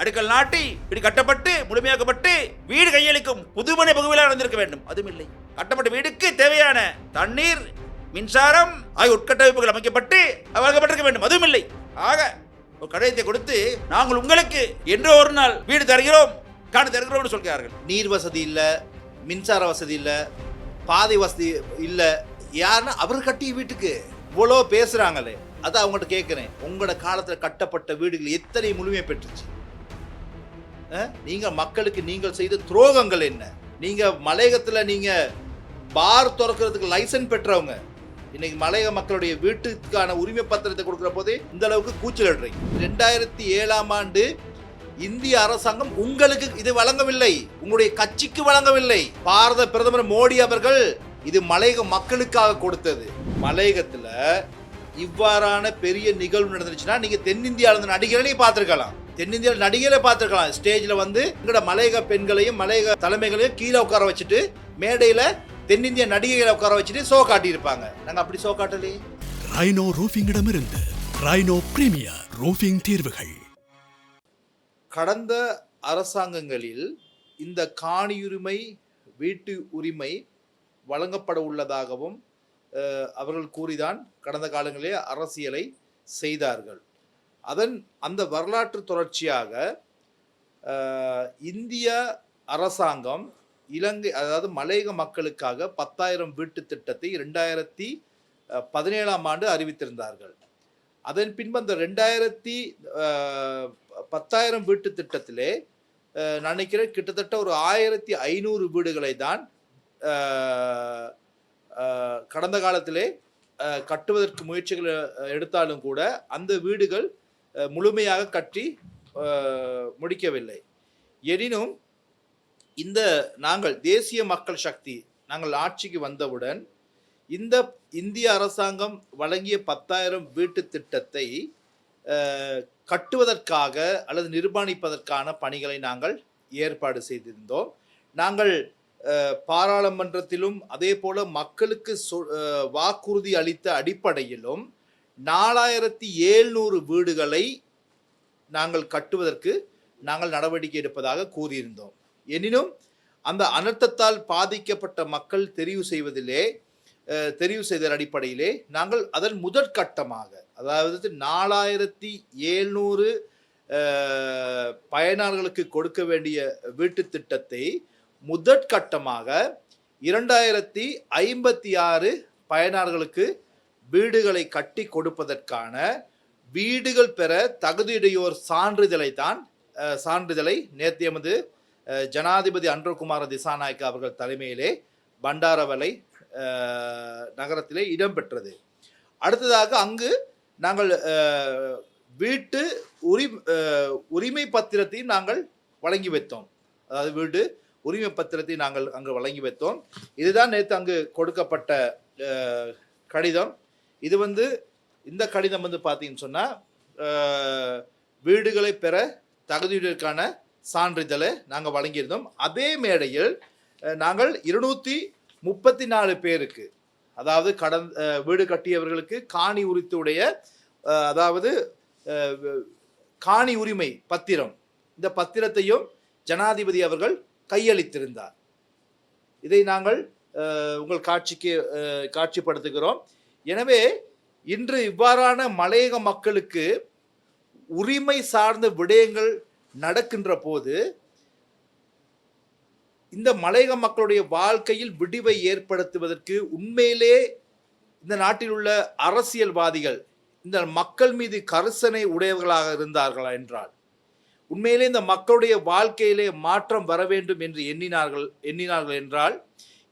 அடுக்கல் நாட்டி இப்படி கட்டப்பட்டு முழுமையாக்கப்பட்டு வீடு கையளிக்கும் புதுமனை பகுதியில் நடந்திருக்க வேண்டும். அதுவும் இல்லை கட்டப்பட்ட வீடுக்கு தேவையான தண்ணீர் மின்சாரம் ஆகிய உட்கட்டமைப்புகள் அமைக்கப்பட்டு வழங்கப்பட்டிருக்க வேண்டும். அதுவும் இல்லை ஆக ஒரு கடிதத்தை கொடுத்து நாங்கள் உங்களுக்கு என்றோ ஒரு நாள் வீடு தருகிறோம் காண தருகிறோம் சொல்கிறார்கள். நீர் வசதி இல்லை மின்சார வசதி இல்லை பாதை வசதி இல்லை யாருன்னா அவர் கட்டிய வீட்டுக்கு. இவ்வளோ பேசுகிறாங்களே அதை அவங்கள்ட்ட கேட்குறேன். உங்களோட காலத்தில் கட்டப்பட்ட வீடுகள் எத்தனை முழுமையை பெற்றுச்சு? நீங்கள் மக்களுக்கு நீங்கள் செய்த துரோகங்கள் என்ன? நீங்கள் மலையகத்தில் நீங்கள் பார் திறக்கிறதுக்கு லைசன்ஸ் பெற்றவங்க. இன்னைக்கு மலையக மக்களுடைய வீட்டுக்கான உரிமை பத்திரத்தை கொடுக்குற போதே இந்த அளவுக்கு கூச்சலிடுறீங்க ரெண்டாயிரத்தி ஏழாம் ஆண்டு இந்திய அரசாங்கம் உங்களுக்கு இது வழங்கவில்லை. உங்களுடைய கட்சிக்கு வழங்கவில்லை. பாரத பிரதமர் மோடி அவர்கள் இது மலையக மக்களுக்காக கொடுத்தது. மலையகத்தில் இவ்வாறான பெரிய நிகழ்வு நடந்துச்சுன்னா நீங்கள் தென்னிந்தியாவிலிருந்து இருந்த நடிகரை தென்னிந்தியாவில் நடிகரை பார்த்திருக்கலாம். ஸ்டேஜ்ல வந்து எங்களோட மலையக பெண்களையும் மலையக தலைமைகளையும் கீழே உட்கார வச்சுட்டு மேடையில தென்னிந்திய நடிகைகளை உட்கார வச்சுட்டு ஷோ காட்டியிருப்பாங்க. நாங்க அப்படி ஷோ காட்டலையே. ரைனோ ரூஃபிங்கிடமிருந்து ரைனோ பிரீமியர் ரூஃபிங் தீர்வுகள். கடந்த அரசாங்கங்களில் இந்த காணியுரிமை வீட்டு உரிமை வழங்கப்பட உள்ளதாகவும் அவர்கள் கூறிதான் கடந்த காலங்களிலே அரசியலை செய்தார்கள். அதன் அந்த வரலாற்று தொடர்ச்சியாக இந்திய அரசாங்கம் இலங்கை அதாவது மலையக மக்களுக்காக பத்தாயிரம் வீட்டு திட்டத்தை ரெண்டாயிரத்தி பதினேழாம் ஆண்டு அறிவித்திருந்தார்கள். அதன் பின்பு அந்த ரெண்டாயிரத்தி பத்தாயிரம் வீட்டு திட்டத்திலே நினைக்கிறேன் கிட்டத்தட்ட ஒரு ஆயிரத்தி ஐநூறு வீடுகளை தான் கடந்த காலத்திலே கட்டுவதற்கு முயற்சிகள் எடுத்தாலும் கூட அந்த வீடுகள் முழுமையாக கட்டி முடிக்கவில்லை. எனினும் இந்த நாங்கள் தேசிய மக்கள் சக்தி நாங்கள் ஆட்சிக்கு வந்தவுடன் இந்த இந்திய அரசாங்கம் வழங்கிய பத்தாயிரம் வீட்டு திட்டத்தை கட்டுவதற்காக அல்லது நிர்மாணிப்பதற்கான பணிகளை நாங்கள் ஏற்பாடு செய்திருந்தோம். நாங்கள் பாராளுமன்றத்திலும் அதே போல மக்களுக்கு சொ- வாக்குறுதி அளித்த அடிப்படையிலும் நாலாயிரத்தி ஏழ்நூறு வீடுகளை நாங்கள் கட்டுவதற்கு நாங்கள் நடவடிக்கை எடுப்பதாக கூறியிருந்தோம். எனினும் அந்த அனர்த்தத்தால் பாதிக்கப்பட்ட மக்கள் தெரிவு செய்வதிலே தெரிவு செய்தல் அடிப்படையிலே நாங்கள் அதன் முதற்கட்டமாக அதாவது நாலாயிரத்தி ஏழ்நூறு பயனாளர்களுக்கு கொடுக்க வேண்டிய வீட்டு திட்டத்தை முதற்கட்டமாக இரண்டாயிரத்தி ஐம்பத்தி ஆறு பயனாளர்களுக்கு வீடுகளை கட்டி கொடுப்பதற்கான வீடுகள் பெற தகுதியுடையோர் சான்றிதழை தான் சான்றிதழை. நேற்று எமது ஜனாதிபதி அன்றகுமார திசாநாயக்க அவர்கள் தலைமையிலே பண்டாரவலை நகரத்திலே இடம்பெற்றது. அடுத்ததாக அங்கு நாங்கள் வீட்டு உரி உரிமை பத்திரத்தையும் நாங்கள் வழங்கி வைத்தோம். அதாவது வீடு உரிமை பத்திரத்தை நாங்கள் அங்கு வழங்கி வைத்தோம். இதுதான் நேற்று அங்கு கொடுக்கப்பட்ட கடிதம். இது வந்து இந்த கடிதம் வந்து பார்த்தீங்கன்னு சொன்னால் வீடுகளை பெற தகுதியுடற்கான சான்றிதழை நாங்கள் வழங்கியிருந்தோம். அதே மேடையில் நாங்கள் இருநூற்றி முப்பத்தி நாலு பேருக்கு அதாவது கடன் வீடு கட்டியவர்களுக்கு காணி உரித்துடைய அதாவது காணி உரிமை பத்திரம் இந்த பத்திரத்தையும் ஜனாதிபதி அவர்கள் கையளித்திருந்தார். இதை நாங்கள் உங்கள் காட்சிக்கு காட்சிப்படுத்துகிறோம். எனவே இன்று இவ்வாறான மலையக மக்களுக்கு உரிமை சார்ந்த விடயங்கள் நடக்கின்ற போது இந்த மலையக மக்களுடைய வாழ்க்கையில் விடிவை ஏற்படுத்துவதற்கு உண்மையிலே இந்த நாட்டில் உள்ள அரசியல்வாதிகள் இந்த மக்கள் மீது கரிசனை உடையவர்களாக இருந்தார்களா என்றால் உண்மையிலே இந்த மக்களுடைய வாழ்க்கையிலே மாற்றம் வர வேண்டும் என்று எண்ணினார்கள் எண்ணினார்கள் என்றால்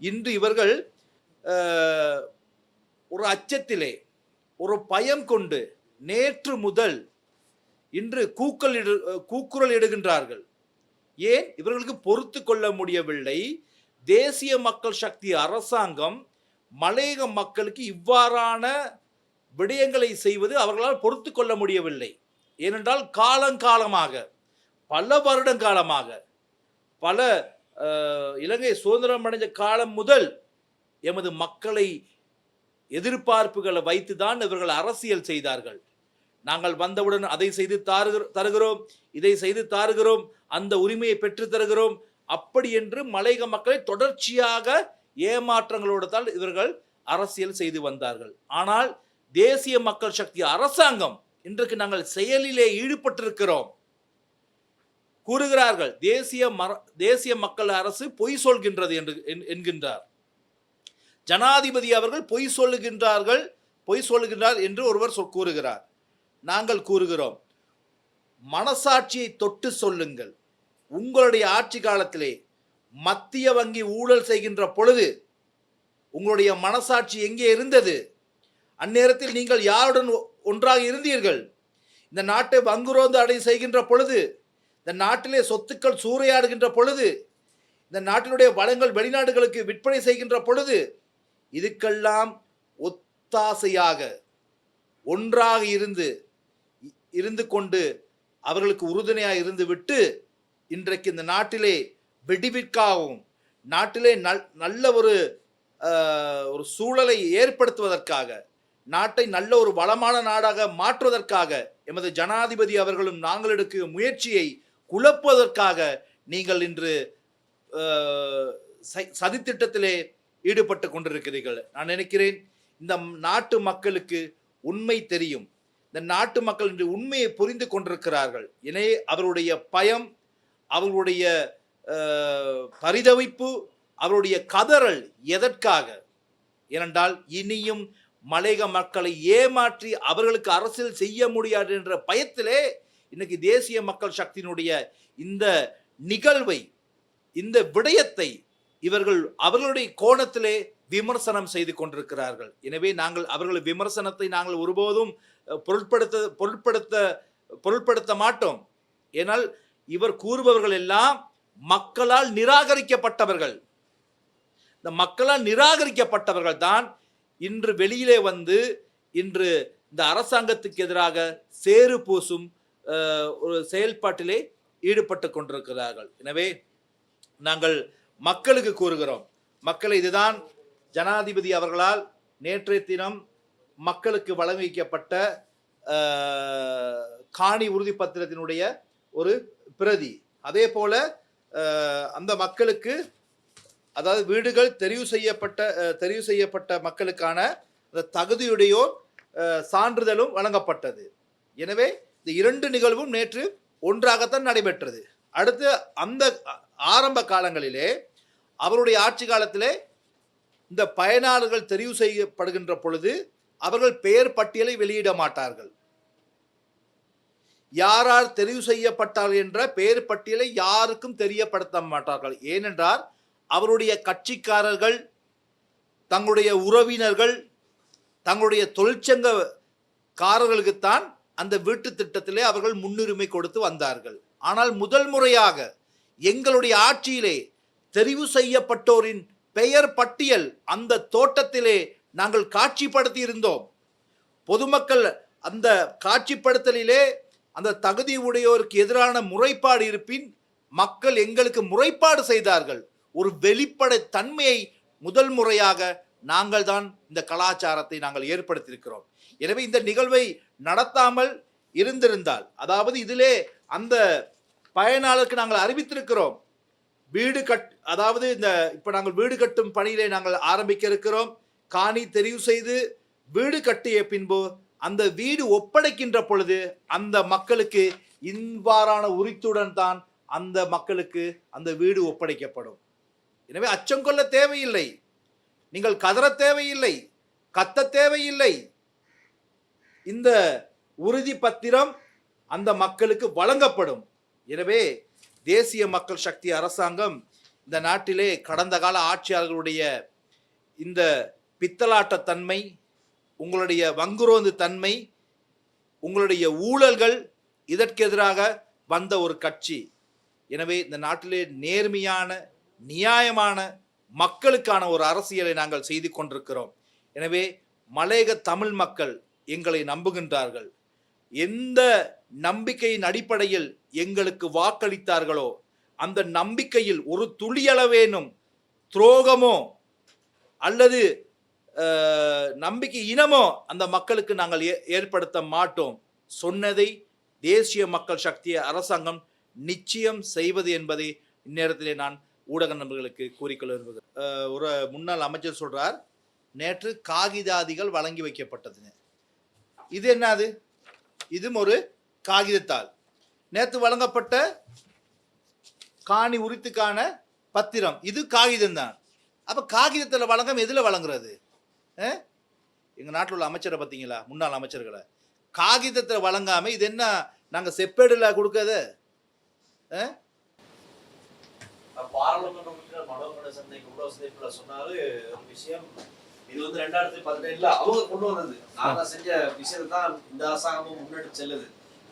இன்று இவர்கள் ஒரு அச்சத்திலே ஒரு பயம் கொண்டு நேற்று முதல் இன்று கூக்கல் இடு கூக்குரல் இடுகின்றார்கள். ஏன்? இவர்களுக்கு பொறுத்து கொள்ள முடியவில்லை. தேசிய மக்கள் சக்தி அரசாங்கம் மலையக மக்களுக்கு இவ்வாறான விடயங்களை செய்வது அவர்களால் பொறுத்து கொள்ள முடியவில்லை. ஏனென்றால் காலங்காலமாக பல வருடங்காலமாக பல இலங்கை சுதந்திரம் அடைஞ்ச காலம் முதல் எமது மக்களை எதிர்பார்ப்புகளை வைத்துதான் இவர்கள் அரசியல் செய்தார்கள். நாங்கள் வந்தவுடன் அதை செய்து தருகிறோம் இதை செய்து தாருகிறோம் அந்த உரிமையை பெற்று தருகிறோம். அப்படி என்று மலையக மக்களை தொடர்ச்சியாக ஏமாற்றங்களோடு தான் இவர்கள் அரசியல் செய்து வந்தார்கள். ஆனால் தேசிய மக்கள் சக்தி அரசாங்கம் இன்றைக்கு நாங்கள் செயலிலே ஈடுபட்டிருக்கிறோம். கூறுகிறார்கள் தேசிய மர தேசிய மக்கள் அரசு பொய் சொல்கின்றது என்று என்- என்கின்றார். ஜனாதிபதி அவர்கள் பொய் சொல்லுகின்றார்கள் பொய் சொல்லுகின்றார் என்று ஒருவர் சொ கூறுகிறார். நாங்கள் கூறுகிறோம் மனசாட்சியை தொட்டு சொல்லுங்கள். உங்களுடைய ஆட்சி காலத்திலே மத்திய வங்கி ஊழல் செய்கின்ற பொழுது உங்களுடைய மனசாட்சி எங்கே இருந்தது? அந்நேரத்தில் நீங்கள் யாருடன் ஒ- ஒன்றாக இருந்தீர்கள்? இந்த நாட்டை வங்குரோந்து அடை செய்கின்ற பொழுது இந்த நாட்டிலே சொத்துக்கள் சூறையாடுகின்ற பொழுது இந்த நாட்டினுடைய வளங்கள் வெளிநாடுகளுக்கு விற்பனை செய்கின்ற பொழுது இதுக்கெல்லாம் ஒத்தாசையாக ஒன்றாக இருந்து இருந்து கொண்டு அவர்களுக்கு உறுதுணையாக இருந்து விட்டு இன்றைக்கு இந்த நாட்டிலே வெடிவிற்காகவும் நாட்டிலே நல் நல்ல ஒரு ஒரு சூழலை ஏற்படுத்துவதற்காக நாட்டை நல்ல ஒரு வளமான நாடாக மாற்றுவதற்காக எமது ஜனாதிபதி அவர்களும் நாங்கள் எடுக்கும் முயற்சியை குழப்புவதற்காக நீங்கள் இன்று ச- சதித்திட்டத்திலே ஈடுபட்டு கொண்டிருக்கிறீர்கள். நான் நினைக்கிறேன் இந்த நாட்டு மக்களுக்கு உண்மை தெரியும். இந்த நாட்டு மக்கள் இன்று உண்மையை புரிந்து கொண்டிருக்கிறார்கள். எனவே அவருடைய பயம் அவர்களுடைய பரிதவிப்பு அவருடைய கதறல் எதற்காக? ஏனென்றால் இனியும் மலையக மக்களை ஏமாற்றி அவர்களுக்கு அரசியல் செய்ய முடியாது என்ற பயத்திலே இன்னைக்கு தேசிய மக்கள் சக்தியினுடைய இந்த நிகழ்வை இந்த விடயத்தை இவர்கள் அவர்களுடைய கோணத்திலே விமர்சனம் செய்து கொண்டிருக்கிறார்கள். எனவே நாங்கள் அவர்கள் விமர்சனத்தை நாங்கள் ஒருபோதும் பொருட்படுத்த பொருட்படுத்த பொருட்படுத்த மாட்டோம். ஏனால் இவர் கூறுபவர்கள் எல்லாம் மக்களால் நிராகரிக்கப்பட்டவர்கள். இந்த மக்களால் நிராகரிக்கப்பட்டவர்கள் தான் இன்று வெளியிலே வந்து இன்று இந்த அரசாங்கத்துக்கு எதிராக சேறு பூசும் ஒரு செயல்பாட்டிலே ஈடுபட்டு கொண்டிருக்கிறார்கள். எனவே நாங்கள் மக்களுக்கு கூறுகிறோம். மக்களை இதுதான் ஜனாதிபதி அவர்களால் நேற்றைய தினம் மக்களுக்கு வழங்கிக்கப்பட்ட காணி காணி உறுதிப்பத்திரத்தினுடைய ஒரு பிரதி. அதே போல அந்த மக்களுக்கு அதாவது வீடுகள் தெரிவு செய்யப்பட்ட தெரிவு செய்யப்பட்ட மக்களுக்கான அந்த தகுதியுடையோர் சான்றிதழும் வழங்கப்பட்டது. எனவே இந்த இரண்டு நிகழ்வும் நேற்று ஒன்றாகத்தான் நடைபெற்றது. அடுத்து அந்த ஆரம்ப காலங்களிலே அவருடைய ஆட்சி காலத்திலே இந்த பயனாளர்கள் தெரிவு செய்யப்படுகின்ற பொழுது அவர்கள் பெயர் பட்டியலை வெளியிட மாட்டார்கள். யாரால் தெரிவு செய்யப்பட்டார்கள் என்ற பெயர் பட்டியலை யாருக்கும் தெரியப்படுத்த மாட்டார்கள். ஏனென்றால் அவருடைய கட்சிக்காரர்கள் தங்களுடைய உறவினர்கள் தங்களுடைய தொழிற்சங்கக்காரர்களுக்குத்தான் அந்த வீட்டு திட்டத்திலே அவர்கள் முன்னுரிமை கொடுத்து வந்தார்கள். ஆனால் முதல் முறையாக எங்களுடைய ஆட்சியிலே தெரிவு செய்யப்பட்டோரின் பெயர் பட்டியல் அந்த தோட்டத்திலே நாங்கள் காட்சிப்படுத்தி இருந்தோம். பொதுமக்கள் அந்த காட்சிப்படுத்தலிலே அந்த தகுதி உடையோருக்கு எதிரான முறைப்பாடு இருப்பின் மக்கள் எங்களுக்கு முறைப்பாடு செய்தார்கள். ஒரு வெளிப்படை தன்மையை முதல் முறையாக நாங்கள் தான் இந்த கலாச்சாரத்தை நாங்கள் ஏற்படுத்தியிருக்கிறோம். எனவே இந்த நிகழ்வை நடத்தாமல் இருந்திருந்தால் அதாவது இதிலே அந்த பயனாளருக்கு நாங்கள் அறிவித்திருக்கிறோம். வீடு கட் அதாவது இந்த இப்போ நாங்கள் வீடு கட்டும் பணியிலே நாங்கள் ஆரம்பிக்க இருக்கிறோம். காணி தெரிவு செய்து வீடு கட்டிய பின்பு அந்த வீடு ஒப்படைக்கின்ற பொழுது அந்த மக்களுக்கு இவ்வாறான உரித்துடன் தான் அந்த மக்களுக்கு அந்த வீடு ஒப்படைக்கப்படும். எனவே அச்சம் கொள்ள தேவையில்லை. நீங்கள் கதற தேவையில்லை. கத்த தேவையில்லை. இந்த உறுதி பத்திரம் அந்த மக்களுக்கு வழங்கப்படும். எனவே தேசிய மக்கள் சக்தி அரசாங்கம் இந்த நாட்டிலே கடந்த கால ஆட்சியாளர்களுடைய இந்த பித்தலாட்ட தன்மை உங்களுடைய வங்குரோந்து தன்மை உங்களுடைய ஊழல்கள் இதற்கெதிராக வந்த ஒரு கட்சி. எனவே இந்த நாட்டிலே நேர்மையான நியாயமான மக்களுக்கான ஒரு அரசியலை நாங்கள் செய்து கொண்டிருக்கிறோம். எனவே மலையக தமிழ் மக்கள் எங்களை நம்புகின்றார்கள். எந்த நம்பிக்கையின் அடிப்படையில் எங்களுக்கு வாக்களித்தார்களோ அந்த நம்பிக்கையில் ஒரு துளியளவேனும் துரோகமோ அல்லது நம்பிக்கை இனமோ அந்த மக்களுக்கு நாங்கள் ஏ- ஏற்படுத்த மாட்டோம். சொன்னதை தேசிய மக்கள் சக்தி அரசாங்கம் நிச்சயம் செய்வது என்பதை இந்நேரத்திலே நான் ஊடக நண்பர்களுக்கு கூறிக்கொள்ள விரும்புகிறேன். ஒரு முன்னாள் அமைச்சர் சொல்றார் நேற்று காகிதாதிகள் வழங்கி வைக்கப்பட்டதுன்னு. இது என்னது இதுவும் ஒரு காகிதத்தாள் நேற்று வழங்கப்பட்ட காணி உரித்துக்கான பத்திரம். இது காகிதம் தான் காகிதத்தில் வழங்காம எதில் வழங்குறது? எங்கள் நாட்டில் உள்ள அமைச்சரை பார்த்தீங்களா முன்னாள் அமைச்சர்களை. காகிதத்தில் வழங்காமல் இது என்ன நாங்கள் செப்பேடில் கொடுக்கறது? பாராளுமன்ற உறுப்பினர் மனோகர சந்தைக்கு உள்ள சொன்னாரு ஒரு விஷயம் இது வந்து ரெண்டாயிரத்தி பதினேழுல அவங்க கொண்டு வந்தது. நாங்க செஞ்ச விஷயத்தான் இந்த அரசாங்கமும் முன்னெடுத்து செல்லுது.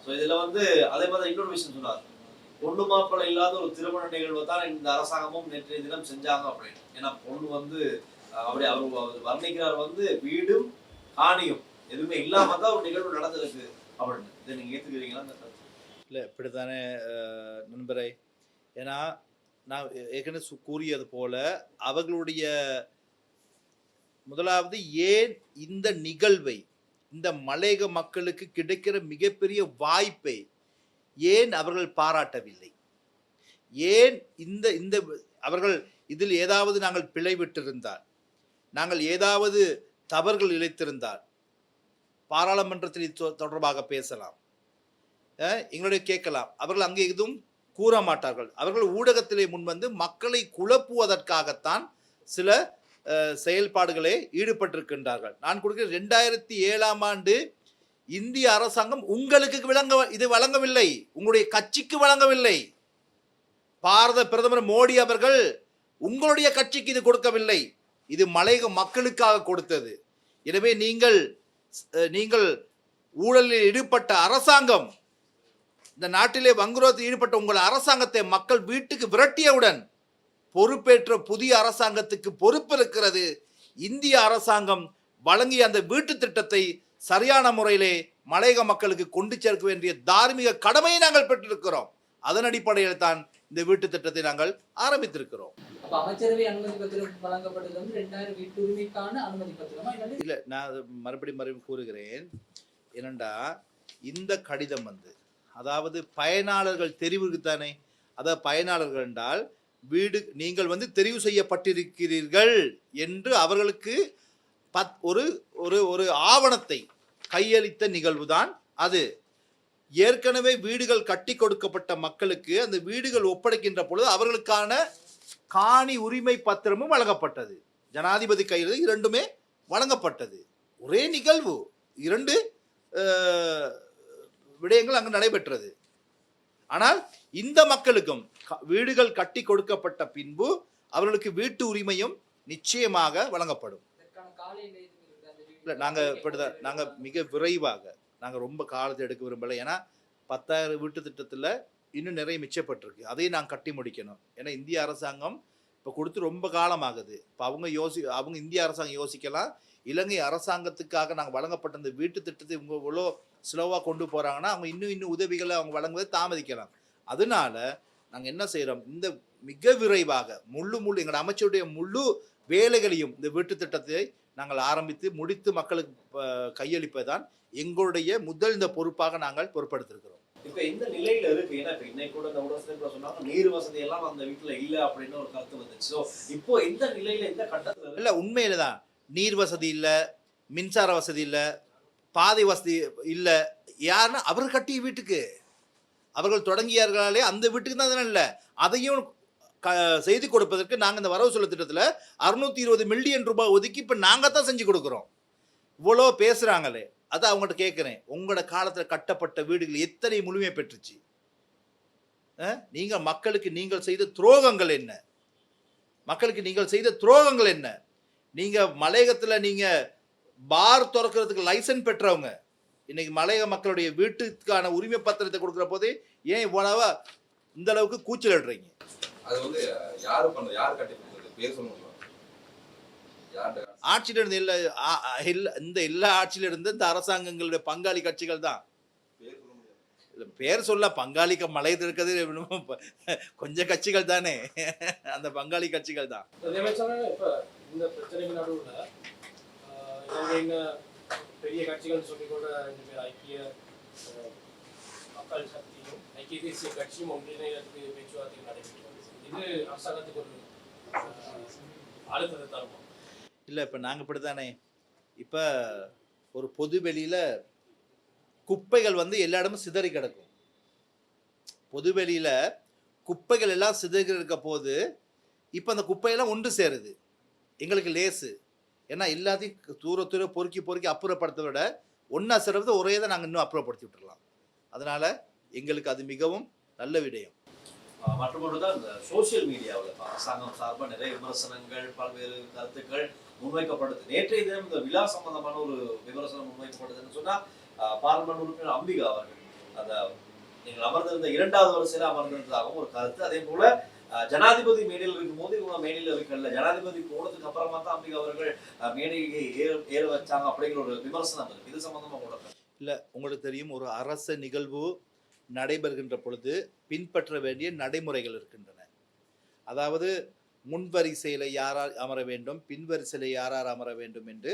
ஸோ இதுல வந்து அதே மாதிரி இன்னொரு விஷயம் சொன்னார். பொண்ணு மாப்பிள்ளை இல்லாத ஒரு திருமண நிகழ்வு தான் இந்த அரசாங்கமும் நேற்றைய தினம் செஞ்சாங்க அப்படின்னு. ஏன்னா பொண்ணு வந்து அப்படி அவர் வர்ணிக்கிறார் வந்து வீடும் காணியும் எதுவுமே இல்லாம தான் ஒரு நிகழ்வு நடந்திருக்கு அப்படின்னு. இதை நீங்க ஏத்துக்கிறீங்களா இல்லை இப்படித்தானே நண்பரை நண்பரே. ஏன்னா நான் ஏற்கனவே கூறியது போல அவர்களுடைய முதலாவது ஏன் இந்த நிகழ்வை இந்த மலையக மக்களுக்கு கிடைக்கிற மிகப்பெரிய வாய்ப்பை ஏன் அவர்கள் பாராட்டவில்லை? ஏன் இந்த இந்த அவர்கள் இதில் ஏதாவது நாங்கள் பிழைவிட்டிருந்தால் நாங்கள் ஏதாவது தவறுகள் இழைத்திருந்தால் பாராளுமன்றத்தில் தொ- தொடர்பாக பேசலாம். எங்களுடைய கேட்கலாம். அவர்கள் அங்கே எதுவும் கூற மாட்டார்கள். அவர்கள் ஊடகத்திலே முன்வந்து மக்களை குழப்புவதற்காகத்தான் சில செயல்பாடுகளே ஈடுபட்டிருக்கின்றார்கள். நான் கொடுக்கிற ரெண்டாயிரத்தி ஏழாம் ஆண்டு இந்திய அரசாங்கம் உங்களுக்கு விளங்க இது வழங்கவில்லை. உங்களுடைய கட்சிக்கு வழங்கவில்லை. பாரத பிரதமர் மோடி அவர்கள் உங்களுடைய கட்சிக்கு இது கொடுக்கவில்லை. இது மலையக மக்களுக்காக கொடுத்தது. எனவே நீங்கள் நீங்கள் ஊழலில் ஈடுபட்ட அரசாங்கம் இந்த நாட்டிலே வங்குரோத்தில் ஈடுபட்ட உங்கள் அரசாங்கத்தை மக்கள் வீட்டுக்கு விரட்டியவுடன் பொறுப்பேற்ற புதிய அரசாங்கத்துக்கு பொறுப்பு இருக்கிறது இந்திய அரசாங்கம் வழங்கிய அந்த வீட்டு திட்டத்தை சரியான முறையிலே மலையக மக்களுக்கு கொண்டு சேர்க்க வேண்டிய தார்மீக கடமையை நாங்கள் பெற்றிருக்கிறோம். அதன் அடிப்படையில் தான் இந்த வீட்டு திட்டத்தை நாங்கள் ஆரம்பித்திருக்கிறோம். அப்ப அமைச்சரவை அனுமதி பத்திரம் வழங்கப்பட்டது வந்து ரெண்டாயிரம் வீட்டு உரிமைக்கான அனுமதி பத்திரமா இல்லாட்டி இல்லை நான் மறுபடியும் மறுபடியும் கூறுகிறேன். என்னண்டா இந்த கடிதம் வந்து அதாவது பயனாளர்கள் தெரிவுக்கு தானே அதாவது பயனாளர்கள் என்றால் வீடு நீங்கள் வந்து தெரிவு செய்யப்பட்டிருக்கிறீர்கள் என்று அவர்களுக்கு பத் ஒரு ஒரு ஒரு ஆவணத்தை கையளித்த நிகழ்வுதான் அது. ஏற்கனவே வீடுகள் கட்டி கொடுக்கப்பட்ட மக்களுக்கு அந்த வீடுகள் ஒப்படைக்கின்ற பொழுது அவர்களுக்கான காணி உரிமை பத்திரமும் வழங்கப்பட்டது. ஜனாதிபதி கையில் இரண்டுமே வழங்கப்பட்டது. ஒரே நிகழ்வு. இரண்டு விடயங்கள் அங்கு நடைபெற்றது. ஆனால் இந்த மக்களுக்கும் க- வீடுகள் கட்டி கொடுக்கப்பட்ட பின்பு அவர்களுக்கு வீட்டு உரிமையும் நிச்சயமாக வழங்கப்படும். இல்லை நாங்கள் இப்படிதான் நாங்கள் மிக விரைவாக நாங்கள் ரொம்ப காலத்தை எடுக்க விரும்பலை. ஏன்னா பத்தாயிரம் வீட்டு திட்டத்தில் இன்னும் நிறைய மிச்சப்பட்டிருக்கு. அதையும் நாங்கள் கட்டி முடிக்கணும். ஏன்னா இந்திய அரசாங்கம் இப்போ கொடுத்து ரொம்ப காலமாகுது. இப்போ அவங்க யோசி அவங்க இந்திய அரசாங்கம் யோசிக்கலாம். இலங்கை அரசாங்கத்துக்காக நாங்கள் வழங்கப்பட்ட இந்த வீட்டு திட்டத்தை இவங்க இவ்வளோ ஸ்லோவாக கொண்டு போகிறாங்கன்னா அவங்க இன்னும் இன்னும் உதவிகளை அவங்க வழங்குவதை தாமதிக்கலாம். அதனால நாங்கள் என்ன செய்கிறோம் இந்த மிக விரைவாக முழு முழு எங்களோட அமைச்சருடைய முழு வேலைகளையும் இந்த வீட்டு திட்டத்தை நாங்கள் ஆரம்பித்து முடித்து மக்களுக்கு அஹ், கையளிப்பதுதான் எங்களுடைய முதல் இந்த பொறுப்பாக நாங்கள் பொறுப்படுத்திருக்கிறோம். இப்ப இந்த நிலையில இருக்கு. ஏன்னா இப்ப இன்னைக்கு கூட இந்த உடல் சொன்னாங்க நீர் வசதி எல்லாம் அந்த வீட்டுல இல்ல அப்படின்னு ஒரு கருத்து வந்துச்சு. சோ இப்போ இந்த நிலையில இந்த கட்டத்துல இல்லை உண்மையில தான் நீர் வசதி இல்லை மின்சார வசதி இல்லை பாதை வசதி இல்லை. யாருன்னா அவர் கட்டிய வீட்டுக்கு. அவர்கள் தொடங்கியார்களாலே அந்த வீட்டுக்கு தான் அதெல்லாம் இல்லை. அதையும் க செய்து கொடுப்பதற்கு நாங்கள் இந்த வரவு செலவு திட்டத்தில் அறுநூத்தி இருபது மில்லியன் ரூபாய் ஒதுக்கி இப்போ நாங்கள் தான் செஞ்சு கொடுக்குறோம். இவ்வளோ பேசுகிறாங்களே அதான் அவங்கள்ட்ட கேட்குறேன் உங்களோட காலத்தில் கட்டப்பட்ட வீடுகள் எத்தனை முழுமை பெற்றுச்சு? நீங்கள் மக்களுக்கு நீங்கள் செய்த துரோகங்கள் என்ன? மக்களுக்கு நீங்கள் செய்த துரோகங்கள் என்ன? நீங்கள் மலையகத்தில் நீங்கள் பார் திறக்கிறதுக்கு லைசன்ஸ் பெற்றவங்க. இன்னைக்கு மலையக மக்களுடைய வீட்டுக்கான உரிமை பத்திரத்தை கொடுக்குற போதே ஏன் இவ்வளவா இந்த அளவுக்கு கூச்சலிடுறீங்க அது வந்து யாரு பண்ணது யார் கட்டி பேர் சொல்ல ஆட்சியில இருந்து இல்ல இந்த எல்லா ஆட்சியில இருந்து இந்த அரசாங்கங்களுடைய பங்காளி கட்சிகள் தான். பேர் சொல்ல முடியாது. இல்ல, பேர் சொல்ல பங்காளிக்க மலையத்தில் இருக்கிறது கொஞ்சம் கட்சிகள் தானே. அந்த பங்காளி கட்சிகள் தான். பெரிய கட்சிகள் சொல்லி கூட ரெண்டு பேர் ஐக்கிய மக்கள் சக்தியும் ஐக்கிய தேசிய கட்சியும் ஒன்றிணையத்துக்கு பேச்சுவார்த்தை நடைபெற்று இது அரசாங்கத்துக்கு ஒரு அழுத்தத்தை தருமா? இல்லை இப்போ நாங்கள் இப்படி தானே இப்போ ஒரு பொது வெளியில் குப்பைகள் வந்து எல்லா இடமும் சிதறி கிடக்கும். பொது வெளியில் குப்பைகள் எல்லாம் சிதறி இருக்க போது இப்போ அந்த குப்பையெல்லாம் ஒன்று சேருது. எங்களுக்கு லேசு. ஏன்னா எல்லாத்தையும் தூர தூர பொறுக்கி பொறுக்கி அப்புறப்படுத்த விட ஒன்றா சேர்றது ஒரே தான் நாங்கள் இன்னும் அப்புறப்படுத்தி விட்டுறலாம். அதனால் எங்களுக்கு அது மிகவும் நல்ல விடயம். ஆஹ் மற்றொன்று தான் இந்த சோசியல் மீடியாவில் அரசாங்கம் சார்பாக நிறைய விமர்சனங்கள் பல்வேறு கருத்துக்கள் முன்வைக்கப்படுது நேற்றைய தினம் இந்த விழா சம்பந்தமான ஒரு விமர்சனம் முன்வைக்கப்படுதுன்னு சொன்னால் பாராளுமன்ற உறுப்பினர் அம்பிகா அவர்கள். அந்த நீங்கள் அமர்ந்திருந்த இரண்டாவது வரிசையில் அமர்ந்திருந்ததாகவும் ஒரு கருத்து. அதே போல ஜனாதிபதி மேடையில் இருக்கும்போது இவங்க மேடையில் இருக்கல ஜனாதிபதி போனதுக்கு அப்புறமா தான் அம்பிகா அவர்கள் மேடையை ஏற ஏற வச்சாங்க அப்படிங்கிற ஒரு விமர்சனம் இருக்கு இது சம்பந்தமா கூட இல்லை உங்களுக்கு தெரியும் ஒரு அரச நிகழ்வு நடைபெறுகின்ற பொழுது பின்பற்ற வேண்டிய நடைமுறைகள் இருக்கின்றன. அதாவது முன்வரிசையில் யாரார் அமர வேண்டும் பின்வரிசையில் யாரார் அமர வேண்டும் என்று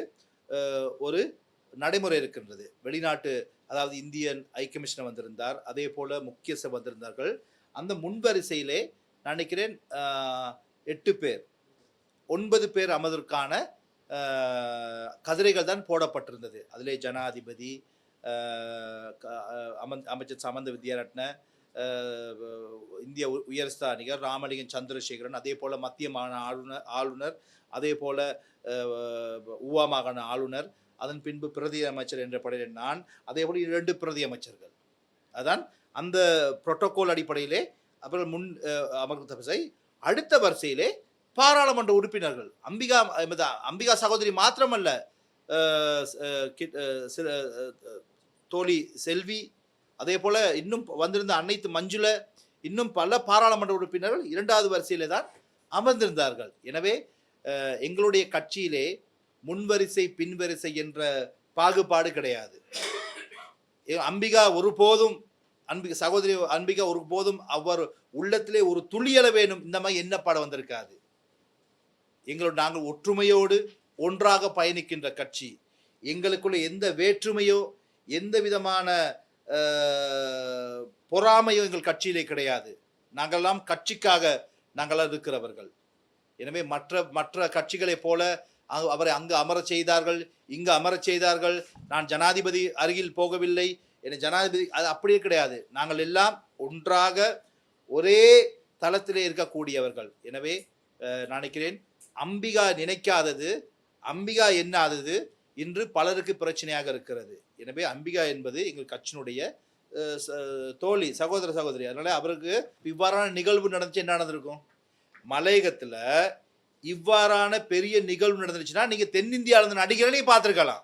அஹ், ஒரு நடைமுறை இருக்கின்றது. வெளிநாட்டு அதாவது இந்தியன் ஐ கமிஷனர் வந்திருந்தார் அதே போல முக்கியஸ்தர் வந்திருந்தார்கள். அந்த முன்வரிசையிலே நான் நினைக்கிறேன் எட்டு பேர். ஒன்பது பேர் அமர்வதற்கான கதிரைகள் தான் போடப்பட்டிருந்தது. அதிலே ஜனாதிபதி அமன் அமைச்சர் சமந்த வித்யாரட்ன இந்திய உயர்ஸ்தானிகர் ராமலிங்கம் சந்திரசேகரன் அதே போல் மத்திய மாகாண ஆளுநர் ஆளுநர் அதே போல் ஊவா மாகாண ஆளுநர் அதன் பின்பு பிரதி அமைச்சர் என்ற படையில் நான் அதே போல் இரண்டு பிரதி அமைச்சர்கள். அதான் அந்த புரோட்டோகால் அடிப்படையிலே அப்புறம் முன் அஹ், அமர்ந்த அடுத்த வரிசையிலே பாராளுமன்ற உறுப்பினர்கள் அம்பிகா அம்பிகா சகோதரி மாத்திரமல்ல சில தோழி செல்வி அதே போல இன்னும் வந்திருந்த அனைத்து மஞ்சுள இன்னும் பல பாராளுமன்ற உறுப்பினர்கள் இரண்டாவது வரிசையிலே தான் அமர்ந்திருந்தார்கள். எனவே எங்களுடைய கட்சியிலே முன்வரிசை பின்வரிசை என்ற பாகுபாடு கிடையாது. அம்பிகா ஒருபோதும் அன்பிகா சகோதரி அன்பிகா ஒருபோதும் அவர் உள்ளத்திலே ஒரு துளியள வேணும். இந்த மாதிரி எண்ணப்பாட வந்திருக்காது. எங்களோட நாங்கள் ஒற்றுமையோடு ஒன்றாக பயணிக்கின்ற கட்சி. எங்களுக்குள்ள எந்த வேற்றுமையோ எந்த விதமான பொறாமையோ எங்கள் கட்சியிலே கிடையாது. நாங்கள்லாம் கட்சிக்காக நாங்களாம் இருக்கிறவர்கள். எனவே மற்ற மற்ற கட்சிகளைப் போல அவரை அங்கு அமரச் செய்தார்கள் இங்கு அமரச் செய்தார்கள். நான் ஜனாதிபதி அருகில் போகவில்லை. என ஜனாதிபதி அது அப்படியே கிடையாது. நாங்கள் எல்லாம் ஒன்றாக ஒரே தளத்திலே இருக்கக்கூடியவர்கள். எனவே நினைக்கிறேன் அம்பிகா நினைக்காதது அம்பிகா என்னாதது இன்று பலருக்கு பிரச்சனையாக இருக்கிறது. எனவே அம்பிகா என்பது எங்கள் கட்சியினுடைய ச- தோழி சகோதர சகோதரி. அதனால அவருக்கு இவ்வாறான நிகழ்வு நடந்துச்சு என்ன நடந்திருக்கும்? மலையகத்தில் இவ்வாறான பெரிய நிகழ்வு நடந்துச்சுன்னா நீங்கள் தென்னிந்தியாவிலிருந்து நடிகர்களையும் பார்த்துருக்கலாம்.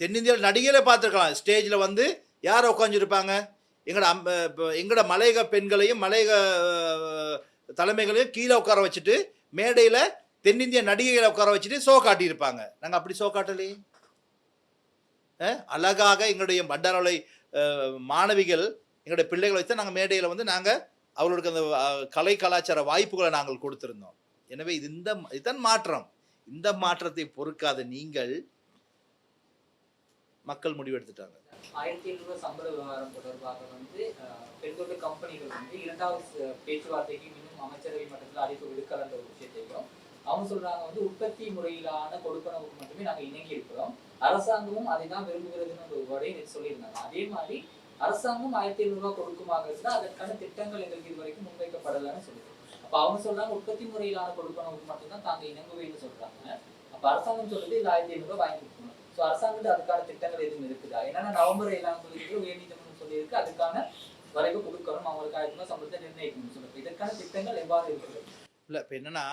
தென்னிந்தியாவில் நடிகரை பார்த்துருக்கலாம். ஸ்டேஜில் வந்து யார் உட்காந்துருப்பாங்க எங்களோட அம் இப்போ எங்களோட மலையக பெண்களையும் மலையக தலைமைகளையும் கீழே உட்கார வச்சுட்டு மேடையில் தென்னிந்திய நடிகைகளை உட்கார வச்சுட்டு ஷோ காட்டியிருப்பாங்க. நாங்கள் அப்படி ஷோ காட்டலையே. அழகாக எங்களுடைய பண்டாரவளை மாணவிகள் எங்களுடைய பிள்ளைகளை வச்சு நாங்கள் மேடையில் வந்து நாங்கள் அவர்களுக்கு அந்த கலை கலாச்சார வாய்ப்புகளை நாங்கள் கொடுத்துருந்தோம். எனவே இது இந்த இதுதான் மாற்றம். இந்த மாற்றத்தை பொறுக்காத நீங்கள் மக்கள் முடிவெடுத்துட்டாங்க. ஆயிரத்தி எழுநூறு சம்பள விவகாரம் தொடர்பாக வந்து அஹ், பெருந்தோட்ட கம்பெனிகள் வந்து இரண்டாவது பேச்சுவார்த்தைக்கு இன்னும் அமைச்சரவை மட்டத்தில் அழைப்பு விடுக்கலன்ற ஒரு விஷயத்தையும் அவங்க சொல்றாங்க வந்து உற்பத்தி முறையிலான கொடுப்பனவுக்கு மட்டுமே நாங்கள் இணங்கி இருக்கிறோம். அரசாங்கமும் அதை தான் விரும்புகிறதுன்னு ஒரு வரையும் சொல்லியிருந்தாங்க. அதே மாதிரி அரசாங்கம் ஆயிரத்தி எழுநூறு ரூபாய் கொடுக்குமாக அதற்கான திட்டங்கள் எங்களுக்கு இதுவரைக்கும் முன்வைக்கப்படலைன்னு முன்வைக்கப்படலன்னு சொல்லுது. அப்ப அவங்க சொல்றாங்க உற்பத்தி முறையிலான கொடுப்பனவுக்கு மட்டும்தான் தாங்க இணங்குவேன்னு சொல்றாங்க. அப்ப அரசாங்கம் சொல்றது இது ஆயிரத்தி ஐநூறு ரூபாய் வாங்கி ஸோ அரசாங்கத்து அதுக்கான திட்டங்கள் எதுவும் இருக்குதா? ஏன்னா நவம்பர் ஏழாம் தேதி உயர்நீதிமன்றம் சொல்லியிருக்கு. அதுக்கான வரைவு கொடுக்கணும். அவங்களுக்கு சம்பளத்தை நிர்ணயிக்கணும் சொல்லுங்க இதற்கான திட்டங்கள் எவ்வாறு இருக்குது? இல்லை இப்போ என்னன்னா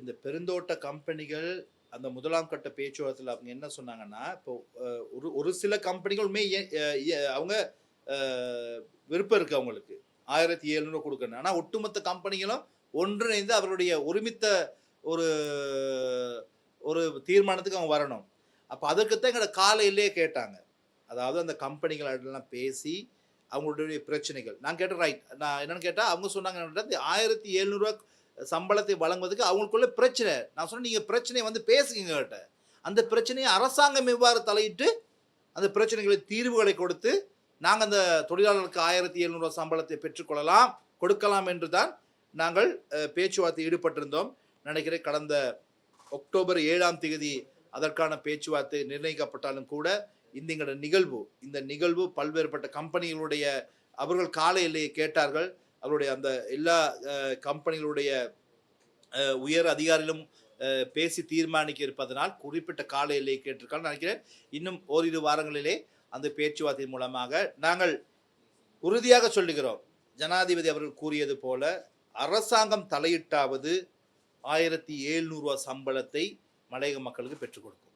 இந்த பெருந்தோட்ட கம்பெனிகள் அந்த முதலாம் கட்ட பேச்சுவார்த்தையில் அவங்க என்ன சொன்னாங்கன்னா இப்போ ஒரு ஒரு சில கம்பெனிகள் உண்மை அவங்க விருப்பம் இருக்கு அவங்களுக்கு. ஆயிரத்தி எழுநூறு கொடுக்கணும். ஆனால் ஒட்டுமொத்த கம்பெனிகளும் ஒன்றிணைந்து அவருடைய ஒருமித்த ஒரு ஒரு தீர்மானத்துக்கு அவங்க வரணும். அப்போ அதுக்குத்தான் எங்களோட காலையிலே கேட்டாங்க. அதாவது அந்த கம்பெனிகளெல்லாம் பேசி அவங்களுடைய பிரச்சனைகள். நான் கேட்டேன் ரைட் நான் என்னென்னு கேட்டால் அவங்க சொன்னாங்க இந்த ஆயிரத்தி எழுநூறுவா சம்பளத்தை வழங்குவதற்கு அவங்களுக்குள்ள பிரச்சனை. நான் சொன்னேன் நீங்கள் பிரச்சனையை வந்து பேசுங்க கிட்ட அந்த பிரச்சனையை அரசாங்கம் எவ்வாறு தலையிட்டு அந்த பிரச்சனைகளுக்கு தீர்வுகளை கொடுத்து நாங்கள் அந்த தொழிலாளர்களுக்கு ஆயிரத்தி எழுநூறுவா சம்பளத்தை பெற்றுக்கொள்ளலாம் கொடுக்கலாம் என்று தான் நாங்கள் பேச்சுவார்த்தை ஈடுபட்டிருந்தோம். நினைக்கிறேன் கடந்த அக்டோபர் ஏழாம் தேதி அதற்கான பேச்சுவார்த்தை நிர்ணயிக்கப்பட்டாலும் கூட இந்த எங்களோட நிகழ்வு இந்த நிகழ்வு பல்வேறுபட்ட கம்பெனிகளுடைய அவர்கள் கால எல்லையை கேட்டார்கள். அவருடைய அந்த எல்லா கம்பெனிகளுடைய உயர் அதிகாரிகளும் பேசி தீர்மானிக்க இருப்பதனால் குறிப்பிட்ட கால எல்லையை கேட்டிருக்காங்க நினைக்கிறேன். இன்னும் ஓரிரு வாரங்களிலே அந்த பேச்சுவார்த்தை மூலமாக நாங்கள் உறுதியாக சொல்லுகிறோம். ஜனாதிபதி அவர்கள் கூறியது போல அரசாங்கம் தலையிட்டாவது ஆயிரத்தி எழுநூறுவா சம்பளத்தை மலையக மக்களுக்கு பெற்றுக் கொடுக்கும்.